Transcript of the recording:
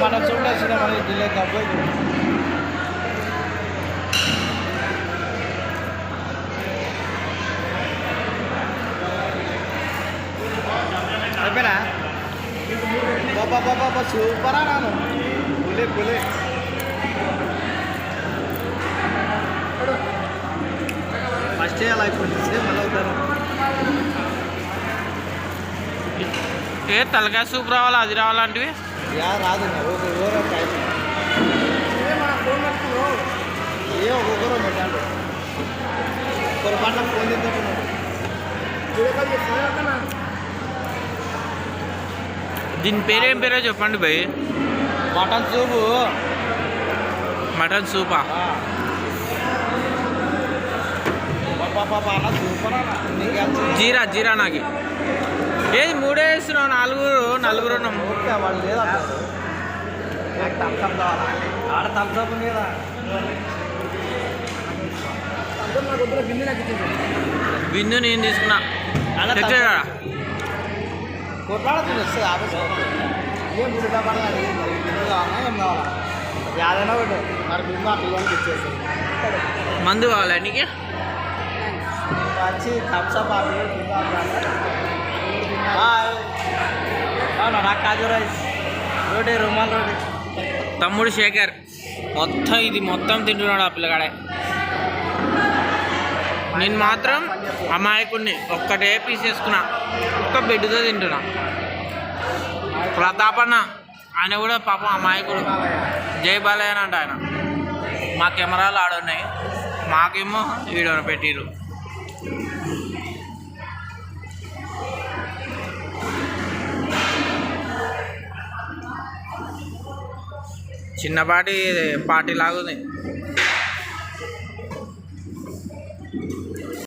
మన చూడాల్సిన మనకి డిలే కాబట్టి అయిపోయినా? బాబా బాబా బాబా సూపరా నాను పులే పులే. ఫస్ట్ చేయాలి అయిపోయింది సేమ్ మళ్ళీ అవుతాను ఏ తలకాయ సూప్ రావాలా? అది రావాలంటివి యా రాదు. ఏ ఒక్కొక్కరు ఫోన్ దీని పేరేం పేరో చెప్పండి భయ్. మటన్ సూపు. మటన్ సూపా? జీరా జీరా నాకు ఏది మూడే వేస్తున్నావు నలుగురు నలుగురు వాళ్ళు లేదా ఆడ బిందు నేను తీసుకున్నా. కొట్లాడుతుంది వస్తుంది ఆఫీస్ ఏం బిడ్డ పడాలి ఏం కావాలా యాదైనా ఒకటి మరి బిల్లు అట్లలోనికి ఇచ్చేస్తుంది మందు కావాలా నీకు? వచ్చి థమ్స్అప్ ఆపి అవునా నాకు కాజు రైస్. రోటీ రుమాల్ రోటీ. తమ్ముడు శేఖర్. మొత్తం ఇది మొత్తం తింటున్నాడు ఆ పిల్లగాడే. నేను మాత్రం అమాయకుడిని ఒక్కటే పీసేసుకున్నా ఒక్క బెడ్తో తింటున్నా. ప్రతాపన్న ఆయన కూడా పాపం అమాయకుడు. జై బాలయ్య అని అంట ఆయన. మా కెమెరాలు ఆడున్నాయి. మాకేమో వీడియో పెట్టిరు చిన్నపాటి పార్టీ లాగుంది